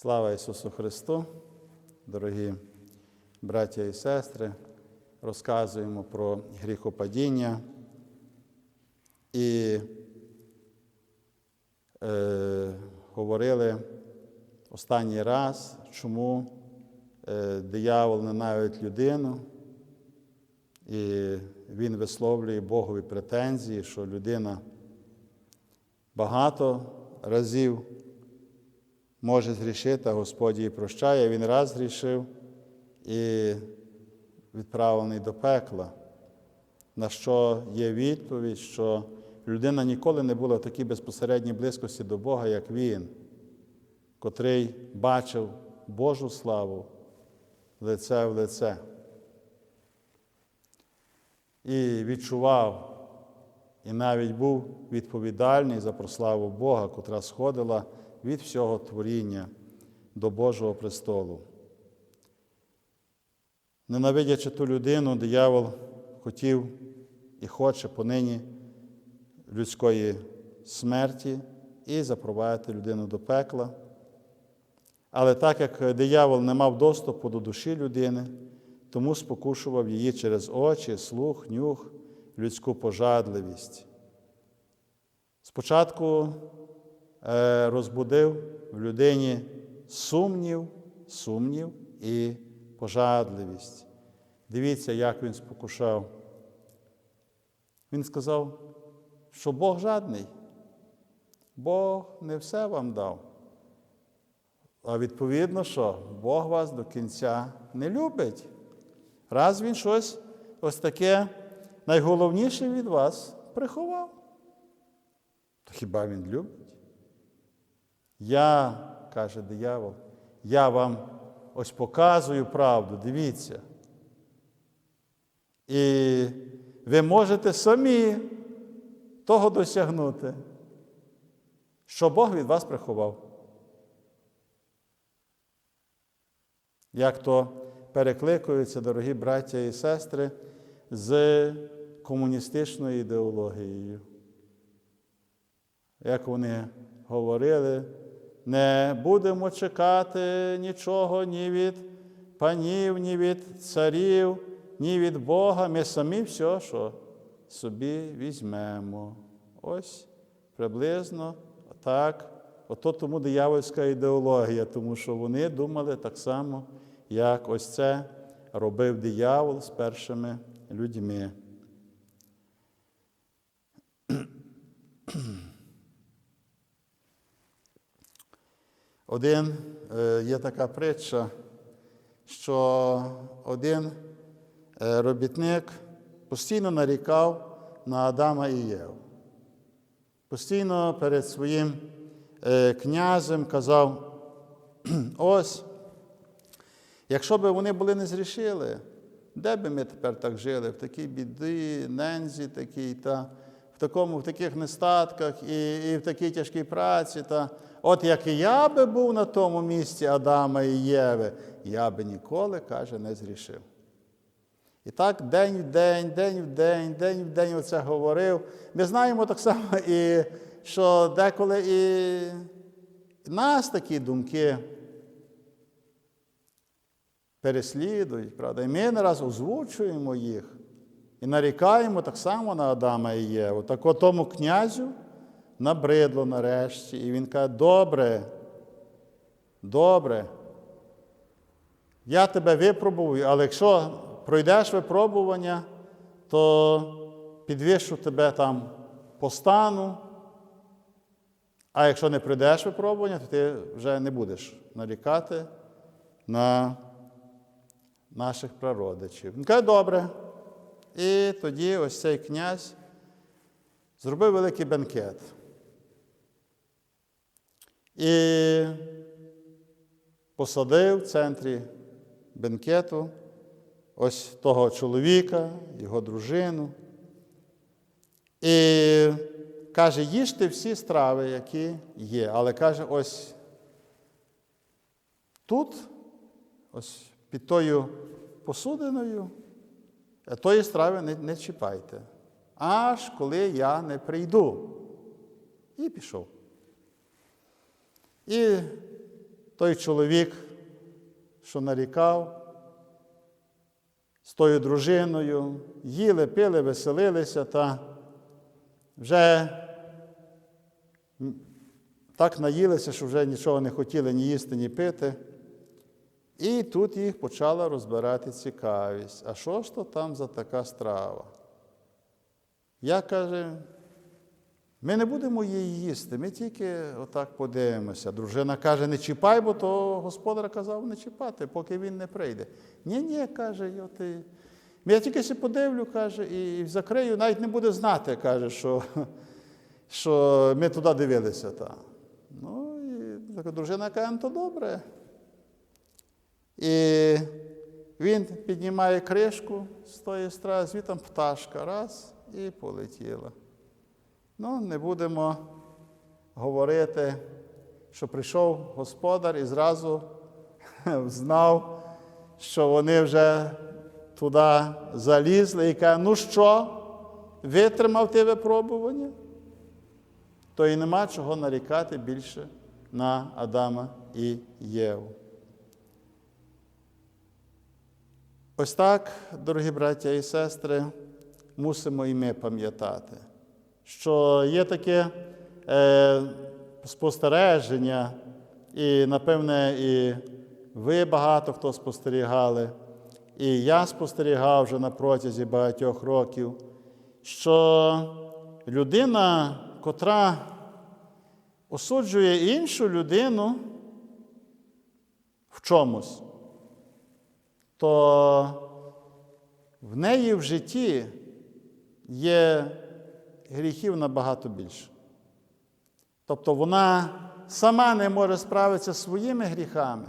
Слава Ісусу Христу, дорогі браття і сестри, розказуємо про гріхопадіння. І е, говорили останній раз, чому е, диявол ненавидить людину, і він висловлює Богові претензії, що людина багато разів може згрішити, а Господь її прощає. Він раз згрішив і відправлений до пекла. На що є відповідь, що людина ніколи не була в такій безпосередній близькості до Бога, як він, котрий бачив Божу славу лице в лице. І відчував, і навіть був відповідальний за прославу Бога, котра сходила від всього творіння до Божого престолу. Ненавидячи ту людину, диявол хотів і хоче понині людської смерті і запровадити людину до пекла. Але так як диявол не мав доступу до душі людини, тому спокушував її через очі, слух, нюх, людську пожадливість. Спочатку розбудив в людині сумнів, сумнів і пожадливість. Дивіться, як він спокушав. Він сказав, що Бог жадний, Бог не все вам дав. А відповідно, що Бог вас до кінця не любить. Раз він щось ось таке найголовніше від вас приховав. То хіба він любить? Я, каже диявол, я вам ось показую правду, дивіться. І ви можете самі того досягнути, що Бог від вас приховав. Як то перекликуються, дорогі браття і сестри, з комуністичною ідеологією. Як вони говорили, не будемо чекати нічого ні від панів, ні від царів, ні від Бога. Ми самі все, що собі візьмемо. Ось приблизно так. Ото тому диявольська ідеологія, тому що вони думали так само, як ось це робив диявол з першими людьми. Один е, є така притча, що один е, робітник постійно нарікав на Адама і Єву. Постійно перед своїм е, князем казав, ось, якщо б вони були не зрішили, де би ми тепер так жили? В такій біді, нензі такій, та в такому, в таких нестатках і, і в такій тяжкій праці. Та От як і я би був на тому місці Адама і Єви, я би ніколи, каже, не зрішив. І так день в день, день в день, день в день оце говорив. Ми знаємо так само, і, що деколи і нас такі думки переслідують, правда? І ми не раз озвучуємо їх і нарікаємо так само на Адама і Єву. Так от тому князю набридло нарешті. І він каже, добре, добре, я тебе випробую, але якщо пройдеш випробування, то підвищу тебе там по стану. А якщо не пройдеш випробування, то ти вже не будеш нарікати на наших прародичів. Він каже, добре. І тоді ось цей князь зробив великий бенкет. І посадив в центрі бенкету ось того чоловіка, його дружину. І каже, їжте всі страви, які є. Але каже, ось тут, ось під тою посудиною, тої страви не, не чіпайте. Аж коли я не прийду. І пішов. І той чоловік, що нарікав, з тою дружиною, їли, пили, веселилися та вже так наїлися, що вже нічого не хотіли ні їсти, ні пити. І тут їх почала розбирати цікавість. А що ж то там за така страва? Я каже, ми не будемо її їсти, ми тільки отак подивимося. Дружина каже, не чіпай, бо то господар казав не чіпати, поки він не прийде. Ні, ні, каже, «йо ти. я тільки ще подивлю, каже, і закрию, навіть не буде знати, каже, що, що ми туди дивилися. Та. Ну, і така дружина каже, ну то добре. І він піднімає кришку з тої страви, звітом пташка, раз і полетіла. Ну, не будемо говорити, що прийшов господар і зразу знав, що вони вже туди залізли і каже, ну що, витримав ти випробування? То і нема чого нарікати більше на Адама і Єву. Ось так, дорогі браття і сестри, мусимо і ми пам'ятати, що є таке е, спостереження, і, напевне, і ви багато хто спостерігали, і я спостерігав вже на протязі багатьох років, що людина, котра осуджує іншу людину в чомусь, то в неї в житті є гріхів набагато більше. Тобто вона сама не може справитися зі своїми гріхами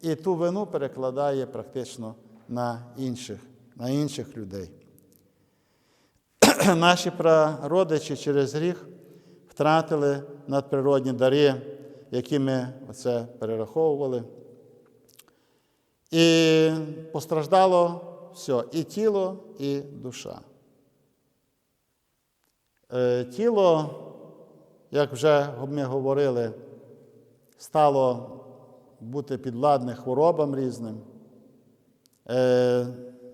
і ту вину перекладає практично на інших, на інших людей. Наші прародичі через гріх втратили надприродні дари, які ми оце перераховували. І постраждало все, і тіло, і душа. Е, Тіло, як вже ми говорили, стало бути підладне хворобам різним, е,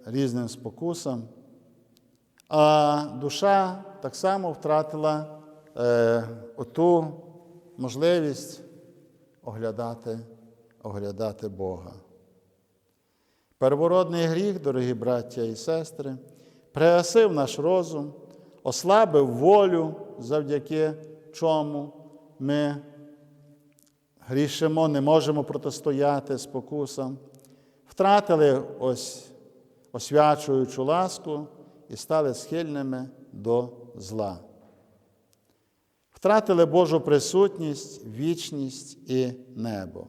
різним спокусам, а душа так само втратила е, оту можливість оглядати, оглядати Бога. Первородний гріх, дорогі браття і сестри, пригасив наш розум, ослабив волю, завдяки чому ми грішимо, не можемо протистояти спокусам, втратили ось освячуючу ласку і стали схильними до зла. Втратили Божу присутність, вічність і небо.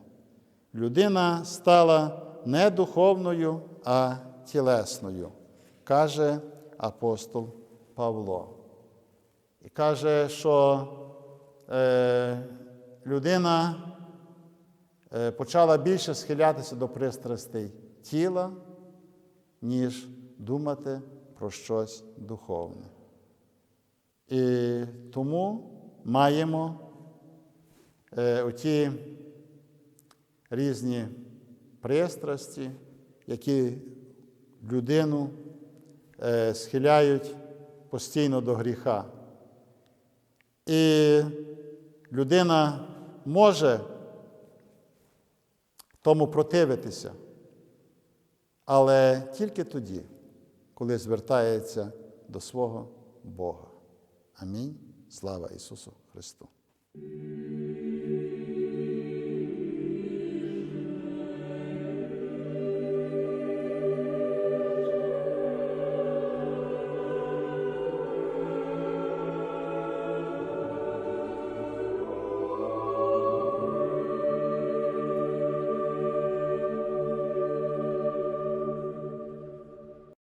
Людина стала не духовною, а тілесною, каже апостол Павло. І каже, що е, людина е, почала більше схилятися до пристрастей тіла, ніж думати про щось духовне. І тому маємо е, оті різні пристрасті, які людину е, схиляють постійно до гріха. І людина може тому противитися, але тільки тоді, коли звертається до свого Бога. Амінь. Слава Ісусу Христу!